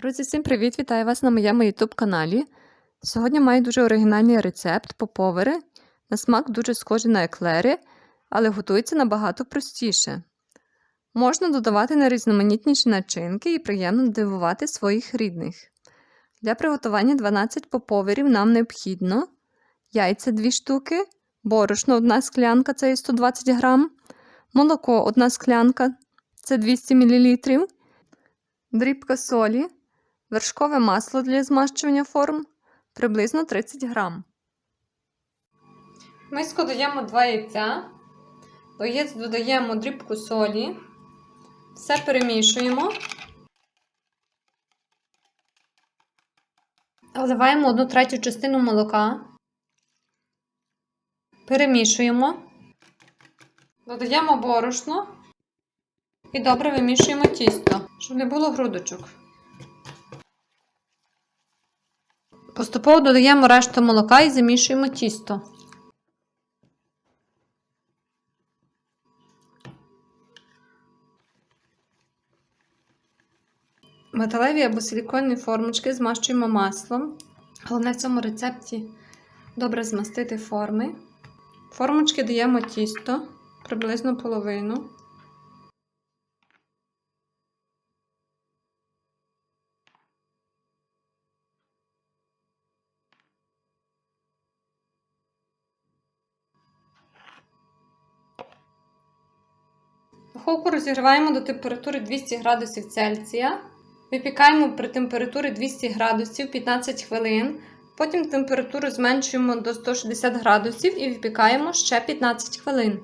Друзі, всім привіт! Вітаю вас на моєму YouTube каналі. Сьогодні маю дуже оригінальний рецепт поповери. На смак дуже схожий на еклери, але готується набагато простіше. Можна додавати найрізноманітніші начинки і приємно дивувати своїх рідних. Для приготування 12 поповерів нам необхідно яйця 2 штуки, борошно 1 склянка це 120 грам, молоко 1 склянка це 200 мл, дрібка солі, вершкове масло для змащування форм приблизно 30 грам. Ми додаємо 2 яйця, до яєць додаємо дрібку солі, все перемішуємо, вливаємо 1 третю частину молока, перемішуємо, додаємо борошно і добре вимішуємо тісто, щоб не було грудочок. Поступово додаємо решту молока і замішуємо тісто. Металеві або силіконні формочки змащуємо маслом. Головне в цьому рецепті добре змастити форми. Формочки даємо тісто приблизно половину. Духовку розігріваємо до температури 200 градусів Цельсія. Випікаємо при температурі 200 градусів 15 хвилин. Потім температуру зменшуємо до 160 градусів і випікаємо ще 15 хвилин.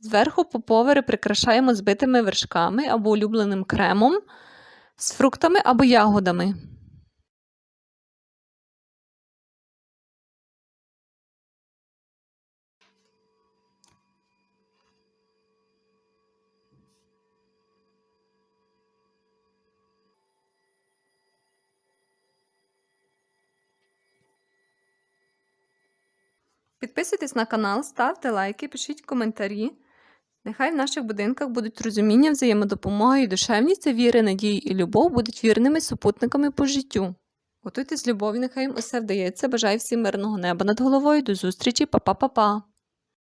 Зверху поповери прикрашаємо збитими вершками або улюбленим кремом з фруктами або ягодами. Підписуйтесь на канал, ставте лайки, пишіть коментарі. Нехай в наших будинках будуть розуміння, взаємодопомога і душевність, віри, надії і любов будуть вірними супутниками по життю. Готуйтесь з любов'ю, нехай їм усе вдається. Бажаю всім мирного неба над головою. До зустрічі, па-па-па-па!